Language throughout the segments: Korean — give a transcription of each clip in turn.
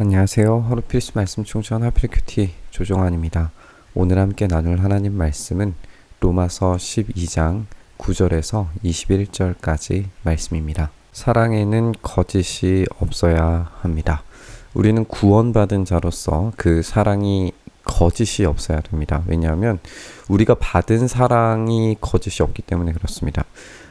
안녕하세요. 하루 필수 말씀 충전 하필큐티 조정환입니다. 오늘 함께 나눌 하나님 말씀은 로마서 12장 9절에서 21절까지 말씀입니다. 사랑에는 거짓이 없어야 합니다. 우리는 구원받은 자로서 그 사랑이 거짓이 없어야 됩니다. 왜냐하면 우리가 받은 사랑이 거짓이 없기 때문에 그렇습니다.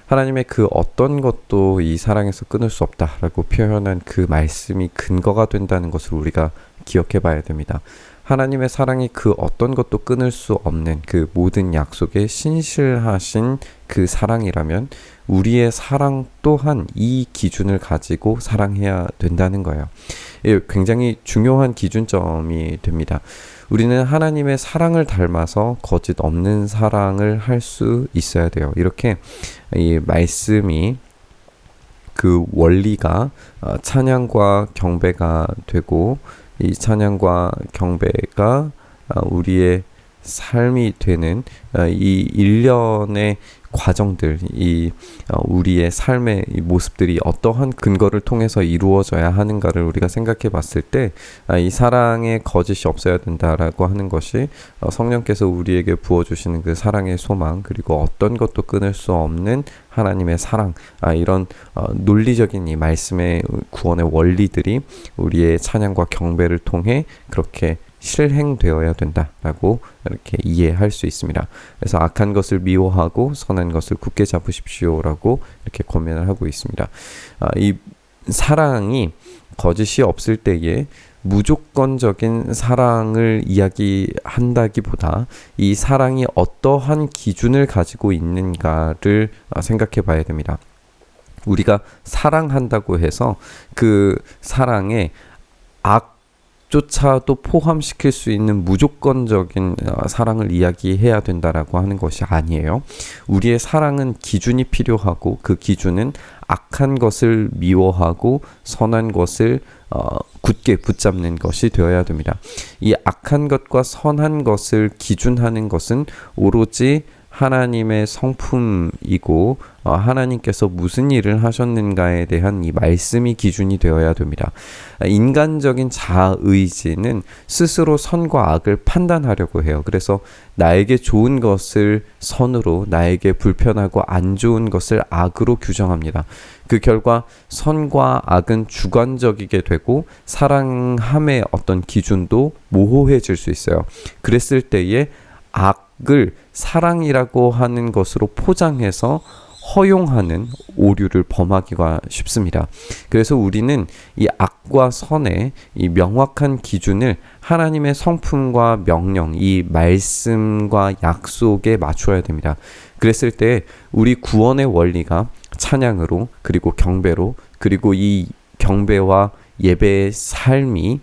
하나님의 그 어떤 것도 이 사랑에서 끊을 수 없다라고 표현한 그 말씀이 근거가 된다는 것을 우리가 기억해 봐야 됩니다. 하나님의 사랑이 그 어떤 것도 끊을 수 없는 그 모든 약속에 신실하신 그 사랑이라면 우리의 사랑 또한 이 기준을 가지고 사랑해야 된다는 거예요. 예, 굉장히 중요한 기준점이 됩니다. 우리는 하나님의 사랑을 닮아서 거짓 없는 사랑을 할 수 있어야 돼요. 이렇게 이 말씀이 그 원리가 어, 찬양과 경배가 되고 이 찬양과 경배가 어, 우리의 삶이 되는 어, 이 일련의 과정들, 이 어, 우리의 삶의 이 모습들이 어떠한 근거를 통해서 이루어져야 하는가를 우리가 생각해 봤을 때, 아, 이 사랑의 거짓이 없어야 된다라고 하는 것이 어, 성령께서 우리에게 부어주시는 그 사랑의 소망, 그리고 어떤 것도 끊을 수 없는 하나님의 사랑, 아, 이런 어, 논리적인 이 말씀의 구원의 원리들이 우리의 찬양과 경배를 통해 그렇게 실행되어야 된다라고 이렇게 이해할 수 있습니다. 그래서 악한 것을 미워하고 선한 것을 굳게 잡으십시오라고 이렇게 권면을 하고 있습니다. 아, 이 사랑이 거짓이 없을 때에 무조건적인 사랑을 이야기한다기보다 이 사랑이 어떠한 기준을 가지고 있는가를 아, 생각해 봐야 됩니다. 우리가 사랑한다고 해서 그 사랑에 악 조차도 포함시킬 수 있는 무조건적인 어, 사랑을 이야기해야 된다라고 하는 것이 아니에요. 우리의 사랑은 기준이 필요하고 그 기준은 악한 것을 미워하고 선한 것을 어, 굳게 붙잡는 것이 되어야 됩니다. 이 악한 것과 선한 것을 기준하는 것은 오로지 하나님의 성품이고 어, 하나님께서 무슨 일을 하셨는가에 대한 이 말씀이 기준이 되어야 됩니다. 인간적인 자의지는 스스로 선과 악을 판단하려고 해요. 그래서 나에게 좋은 것을 선으로 나에게 불편하고 안 좋은 것을 악으로 규정합니다. 그 결과 선과 악은 주관적이게 되고 사랑함의 어떤 기준도 모호해질 수 있어요. 그랬을 때에 악을 사랑이라고 하는 것으로 포장해서 허용하는 오류를 범하기가 쉽습니다. 그래서 우리는 이 악과 선의 이 명확한 기준을 하나님의 성품과 명령, 이 말씀과 약속에 맞추어야 됩니다. 그랬을 때 우리 구원의 원리가 찬양으로 그리고 경배로 그리고 이 경배와 예배의 삶이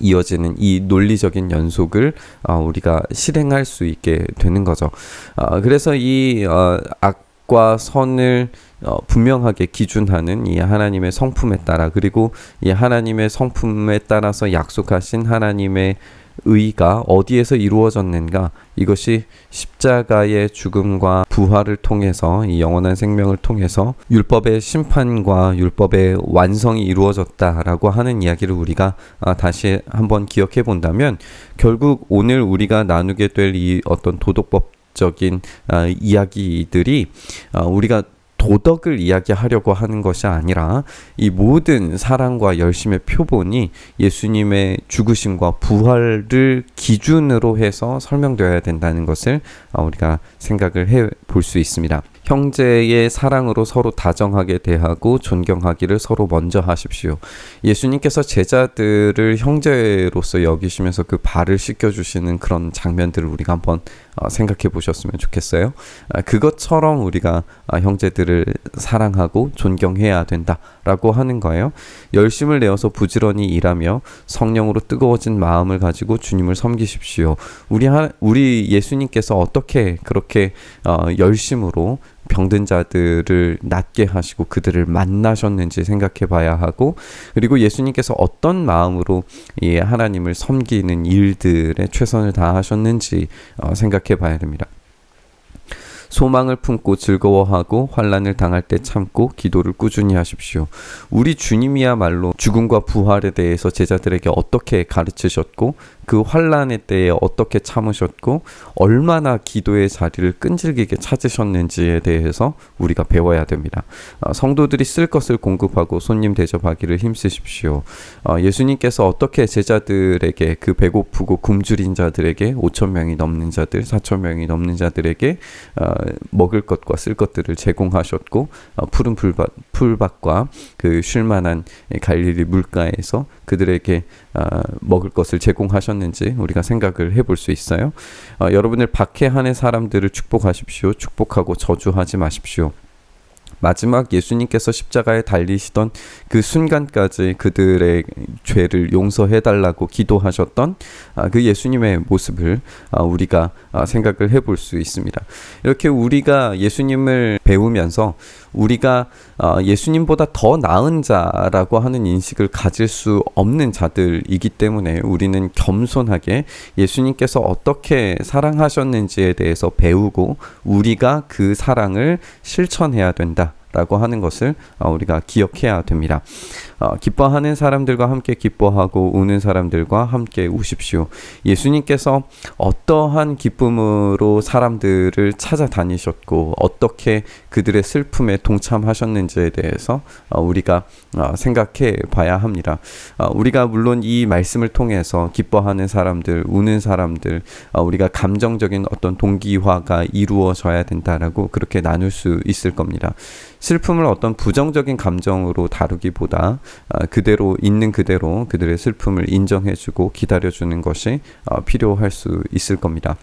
이어지는 이 논리적인 연속을 어, 우리가 실행할 수 있게 되는 거죠. 어, 그래서 이 어, 악과 선을 어, 분명하게 기준하는 이 하나님의 성품에 따라 그리고 이 하나님의 성품에 따라서 약속하신 하나님의 의가 어디에서 이루어졌는가 이것이 십자가의 죽음과 부활을 통해서 이 영원한 생명을 통해서 율법의 심판과 율법의 완성이 이루어졌다라고 하는 이야기를 우리가 아, 다시 한번 기억해 본다면 결국 오늘 우리가 나누게 될 이 어떤 도덕법 적인 아, 이야기들이 아, 우리가 도덕을 이야기하려고 하는 것이 아니라 이 모든 사랑과 열심의 표본이 예수님의 죽으심과 부활을 기준으로 해서 설명되어야 된다는 것을 어, 우리가 생각을 해 볼 수 있습니다. 형제의 사랑으로 서로 다정하게 대하고 존경하기를 서로 먼저 하십시오. 예수님께서 제자들을 형제로서 여기시면서 그 발을 씻겨주시는 그런 장면들을 우리가 한번 어, 생각해 보셨으면 좋겠어요. 아, 그것처럼 우리가 아, 형제들을 사랑하고 존경해야 된다라고 하는 거예요. 열심을 내어서 부지런히 일하며 성령으로 뜨거워진 마음을 가지고 주님을 섬기십시오. 우리 하, 우리 예수님께서 어떻게 그렇게 어, 열심으로 병든 자들을 낫게 하시고 그들을 만나셨는지 생각해 봐야 하고 그리고 예수님께서 어떤 마음으로 이 하나님을 섬기는 일들에 최선을 다하셨는지 어, 생각해 봐야 됩니다. 소망을 품고 즐거워하고 환란을 당할 때 참고 기도를 꾸준히 하십시오. 우리 주님이야말로 죽음과 부활에 대해서 제자들에게 어떻게 가르치셨고 그 환란의 때에 어떻게 참으셨고 얼마나 기도의 자리를 끈질기게 찾으셨는지에 대해서 우리가 배워야 됩니다. 어, 성도들이 쓸 것을 공급하고 손님 대접하기를 힘쓰십시오. 어, 예수님께서 어떻게 제자들에게 그 배고프고 굶주린 자들에게 5천 명이 넘는 자들, 4천 명이 넘는 자들에게 어, 먹을 것과 쓸 것들을 제공하셨고 어, 푸른 풀밭, 풀밭과 그 쉴만한 갈릴리 물가에서 그들에게 어, 먹을 것을 제공하셨 는지 우리가 생각을 해볼 수 있어요. 어, 여러분을 박해하는 사람들을 축복하십시오. 축복하고 저주하지 마십시오. 마지막 예수님께서 십자가에 달리시던 그 순간까지 그들의 죄를 용서해 달라고 기도하셨던 아, 그 예수님의 모습을 아, 우리가 아, 생각을 해볼 수 있습니다. 이렇게 우리가 예수님을 배우면서 우리가 어, 예수님보다 더 나은 자라고 하는 인식을 가질 수 없는 자들이기 때문에 우리는 겸손하게 예수님께서 어떻게 사랑하셨는지에 대해서 배우고 우리가 그 사랑을 실천해야 된다. 라고 하는 것을 어, 우리가 기억해야 됩니다. 어, 기뻐하는 사람들과 함께 기뻐하고 우는 사람들과 함께 우십시오. 예수님께서 어떠한 기쁨으로 사람들을 찾아다니셨고 어떻게 그들의 슬픔에 동참하셨는지에 대해서 어, 우리가 어, 생각해 봐야 합니다. 어, 우리가 물론 이 말씀을 통해서 기뻐하는 사람들, 우는 사람들, 어, 우리가 감정적인 어떤 동기화가 이루어져야 된다라고 그렇게 나눌 수 있을 겁니다. 슬픔을 어떤 부정적인 감정으로 다루기보다 어, 그대로 있는 그대로 그들의 슬픔을 인정해주고 기다려주는 것이 어, 필요할 수 있을 겁니다.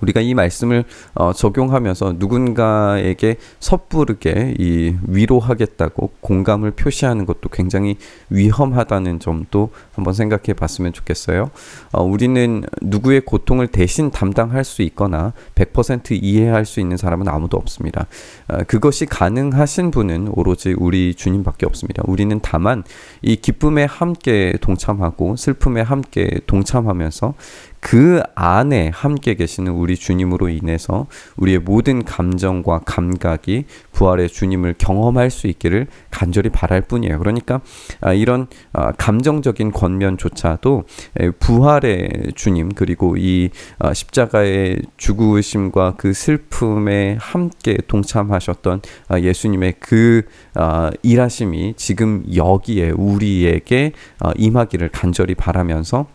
우리가 이 말씀을 어, 적용하면서 누군가에게 섣부르게 이 위로하겠다고 공감을 표시하는 것도 굉장히 위험하다는 점도 한번 생각해 봤으면 좋겠어요. 어, 우리는 누구의 고통을 대신 담당할 수 있거나 100% 이해할 수 있는 사람은 아무도 없습니다. 어, 그것이 가능하신 분은 오로지 우리 주님밖에 없습니다. 우리는 다만 이 기쁨에 함께 동참하고 슬픔에 함께 동참하면서 그 안에 함께 계시는 우리 주님으로 인해서 우리의 모든 감정과 감각이 부활의 주님을 경험할 수 있기를 간절히 바랄 뿐이에요. 그러니까 아, 이런 아, 감정적인 권면조차도 부활의 주님 그리고 이 아, 십자가의 죽으심과 그 슬픔에 함께 동참하셨던 예수님의 그 일하심이 지금 여기에 우리에게 임하기를 간절히 바라면서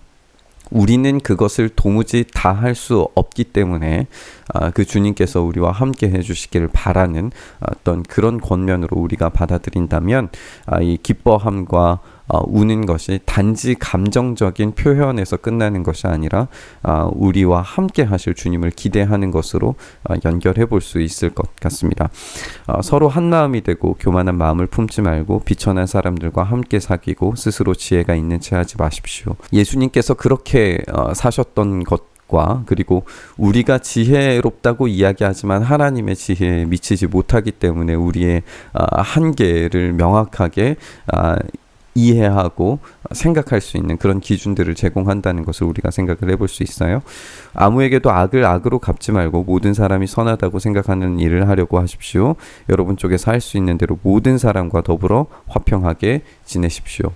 우리는 그것을 도무지 다 할 수 없기 때문에 아, 그 주님께서 우리와 함께 해주시기를 바라는 어떤 그런 권면으로 우리가 받아들인다면 아, 이 기뻐함과 어, 우는 것이 단지 감정적인 표현에서 끝나는 것이 아니라 어, 우리와 함께 하실 주님을 기대하는 것으로 어, 연결해 볼 수 있을 것 같습니다. 어, 서로 한 마음이 되고 교만한 마음을 품지 말고 비천한 사람들과 함께 사귀고 스스로 지혜가 있는 채 하지 마십시오. 예수님께서 그렇게 어, 사셨던 것 과 그리고 우리가 지혜롭다고 이야기하지만 하나님의 지혜에 미치지 못하기 때문에 우리의 아, 한계를 명확하게 아, 이해하고 생각할 수 있는 그런 기준들을 제공한다는 것을 우리가 생각을 해볼 수 있어요. 아무에게도 악을 악으로 갚지 말고 모든 사람이 선하다고 생각하는 일을 하려고 하십시오. 여러분 쪽에서 할 수 있는 대로 모든 사람과 더불어 화평하게 지내십시오.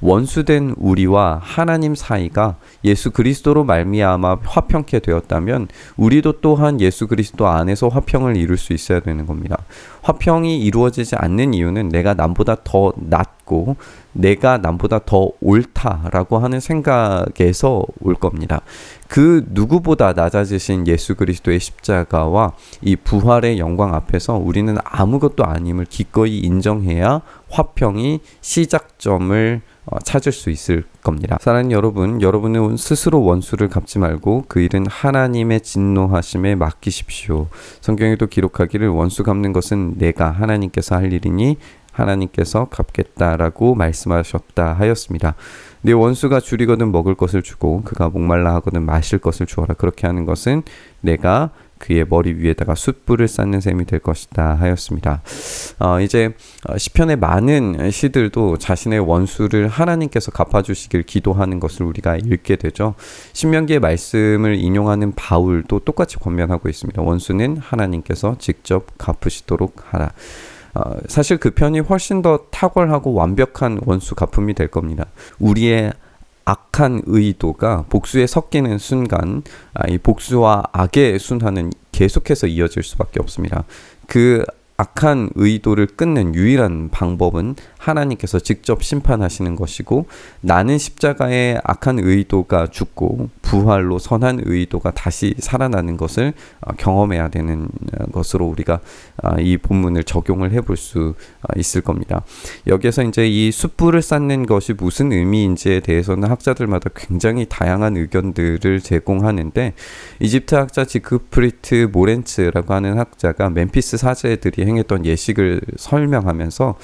원수된 우리와 하나님 사이가 예수 그리스도로 말미암아 화평케 되었다면 우리도 또한 예수 그리스도 안에서 화평을 이룰 수 있어야 되는 겁니다. 화평이 이루어지지 않는 이유는 내가 남보다 더 낫고 내가 남보다 더 옳다라고 하는 생각에서 올 겁니다. 그 누구보다 낮아지신 예수 그리스도의 십자가와 이 부활의 영광 앞에서 우리는 아무것도 아님을 기꺼이 인정해야 화평이 시작점을 어, 찾을 수 있을 겁니다. 사랑하는 여러분, 여러분은 스스로 원수를 갚지 말고 그 일은 하나님의 진노하심에 맡기십시오. 성경에도 기록하기를 원수 갚는 것은 내가 하나님께서 할 일이니 하나님께서 갚겠다라고 말씀하셨다 하였습니다. 내 원수가 줄이거든 먹을 것을 주고 그가 목말라 하거든 마실 것을 주어라 그렇게 하는 것은 내가 그의 머리 위에다가 숯불을 쌓는 셈이 될 것이다 하였습니다. 어, 이제 어, 시편의 많은 시들도 자신의 원수를 하나님께서 갚아주시길 기도하는 것을 우리가 읽게 되죠. 신명기의 말씀을 인용하는 바울도 똑같이 권면하고 있습니다. 원수는 하나님께서 직접 갚으시도록 하라. 어, 사실 그 편이 훨씬 더 탁월하고 완벽한 원수 갚음이 될 겁니다. 우리의 악한 의도가 복수에 섞이는 순간 아, 이 복수와 악의 순환은 계속해서 이어질 수밖에 없습니다. 그 악한 의도를 끊는 유일한 방법은 하나님께서 직접 심판하시는 것이고 나는 십자가의 악한 의도가 죽고 부활로 선한 의도가 다시 살아나는 것을 어, 경험해야 되는 어, 것으로 우리가 아, 이 본문을 적용을 해볼 수 어, 있을 겁니다. 여기에서 이제 이 숯불을 쌓는 것이 무슨 의미인지에 대해서는 학자들마다 굉장히 다양한 의견들을 제공하는데 이집트 학자 지크프리트 모렌츠라고 하는 학자가 멤피스 사제들이 행했던 예식을 설명하면서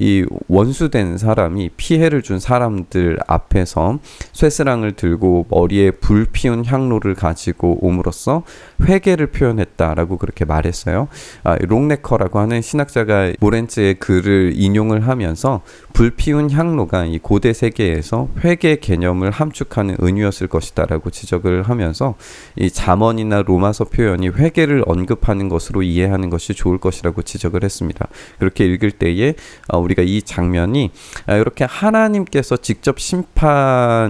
이 원수된 사람이 피해를 준 사람들 앞에서 쇠스랑을 들고 머리에 불 피운 향로를 가지고 옴으로써 회개를 표현했다라고 그렇게 말했어요. 아, 롱네커라고 하는 신학자가 모렌츠의 글을 인용을 하면서 불 피운 향로가 이 고대 세계에서 회개 개념을 함축하는 은유였을 것이다라고 지적을 하면서 이 잠언이나 로마서 표현이 회개를 언급하는 것으로 이해하는 것이 좋을 것이라고 지적을 했습니다. 그렇게 읽을 때에 어, 우리가 이 장면이 아, 이렇게 하나님께서 직접 심판을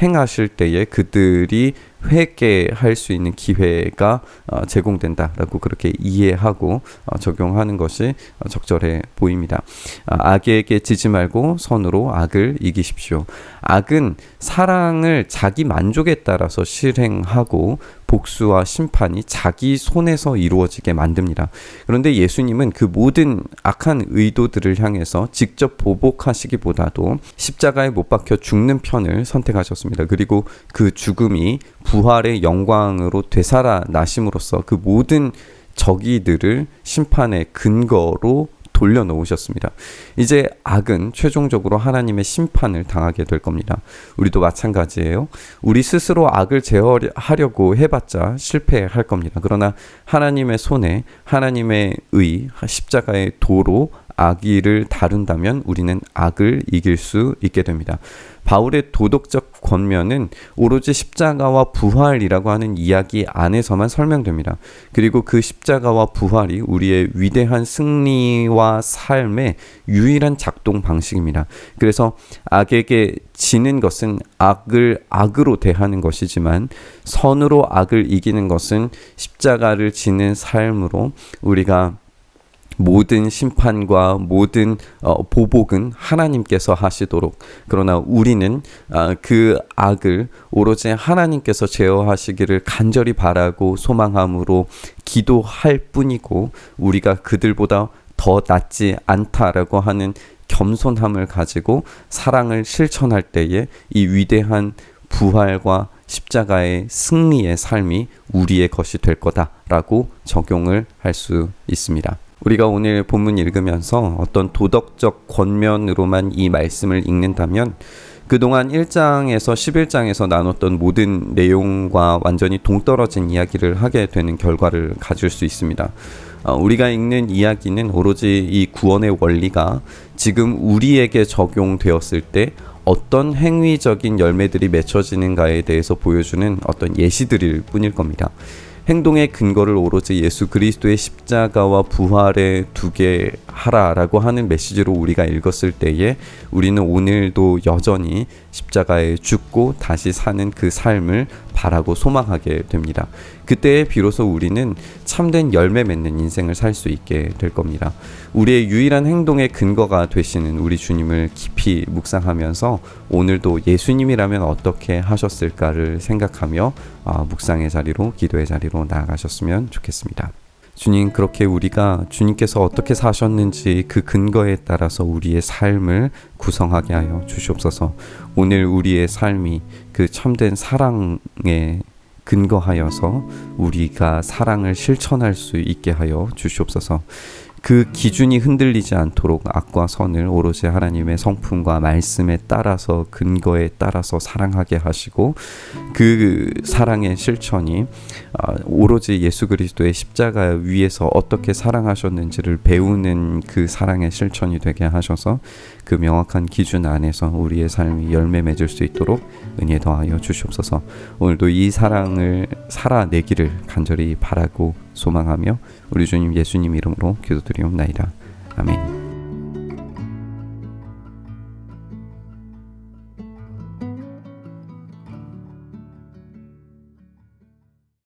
행하실 때에 그들이 회개할 수 있는 기회가 어, 제공된다라고 그렇게 이해하고 어, 적용하는 것이 어, 적절해 보입니다. 아, 악에게 지지 말고 선으로 악을 이기십시오. 악은 사랑을 자기 만족에 따라서 실행하고 복수와 심판이 자기 손에서 이루어지게 만듭니다. 그런데 예수님은 그 모든 악한 의도들을 향해서 직접 보복하시기보다도 십자가에 못 박혀 죽는 편을 선택하셨습니다. 그리고 그 죽음이 부활의 영광으로 되살아나심으로써 그 모든 적이들을 심판의 근거로 돌려놓으셨습니다. 이제 악은 최종적으로 하나님의 심판을 당하게 될 겁니다. 우리도 마찬가지예요. 우리 스스로 악을 제어하려고 해봤자 실패할 겁니다. 그러나 하나님의 손에 하나님의 의, 십자가의 도로 악의를 다룬다면 우리는 악을 이길 수 있게 됩니다. 바울의 도덕적 권면은 오로지 십자가와 부활이라고 하는 이야기 안에서만 설명됩니다. 그리고 그 십자가와 부활이 우리의 위대한 승리와 삶의 유일한 작동 방식입니다. 그래서 악에게 지는 것은 악을 악으로 대하는 것이지만 선으로 악을 이기는 것은 십자가를 지는 삶으로 우리가 모든 심판과 모든 어, 보복은 하나님께서 하시도록 그러나 우리는 어, 그 악을 오로지 하나님께서 제어하시기를 간절히 바라고 소망함으로 기도할 뿐이고 우리가 그들보다 더 낫지 않다라고 하는 겸손함을 가지고 사랑을 실천할 때에 이 위대한 부활과 십자가의 승리의 삶이 우리의 것이 될 거다라고 적용을 할 수 있습니다. 우리가 오늘 본문 읽으면서 어떤 도덕적 권면으로만 이 말씀을 읽는다면 그동안 1장에서 11장에서 나눴던 모든 내용과 완전히 동떨어진 이야기를 하게 되는 결과를 가질 수 있습니다. 어, 우리가 읽는 이야기는 오로지 이 구원의 원리가 지금 우리에게 적용되었을 때 어떤 행위적인 열매들이 맺혀지는가에 대해서 보여주는 어떤 예시들일 뿐일 겁니다. 행동의 근거를 오로지 예수 그리스도의 십자가와 부활에 두게 하라라고 하는 메시지로 우리가 읽었을 때에 우리는 오늘도 여전히 십자가에 죽고 다시 사는 그 삶을 바라고 소망하게 됩니다. 그때 비로소 우리는 참된 열매 맺는 인생을 살 수 있게 될 겁니다. 우리의 유일한 행동의 근거가 되시는 우리 주님을 깊이 묵상하면서 오늘도 예수님이라면 어떻게 하셨을까를 생각하며 아, 묵상의 자리로 기도의 자리로 나아가셨으면 좋겠습니다. 주님 그렇게 우리가 주님께서 어떻게 사셨는지 그 근거에 따라서 우리의 삶을 구성하게 하여 주시옵소서. 오늘 우리의 삶이 그 참된 사랑에 근거하여서 우리가 사랑을 실천할 수 있게 하여 주시옵소서. 그 기준이 흔들리지 않도록 악과 선을 오로지 하나님의 성품과 말씀에 따라서 근거에 따라서 사랑하게 하시고 그 사랑의 실천이 아, 오로지 예수 그리스도의 십자가 위에서 어떻게 사랑하셨는지를 배우는 그 사랑의 실천이 되게 하셔서 그 명확한 기준 안에서 우리의 삶이 열매 맺을 수 있도록 은혜 더하여 주시옵소서. 오늘도 이 사랑을 살아내기를 간절히 바라고 소망하며 우리 주님 예수님 이름으로 기도드리옵나이다. 아멘.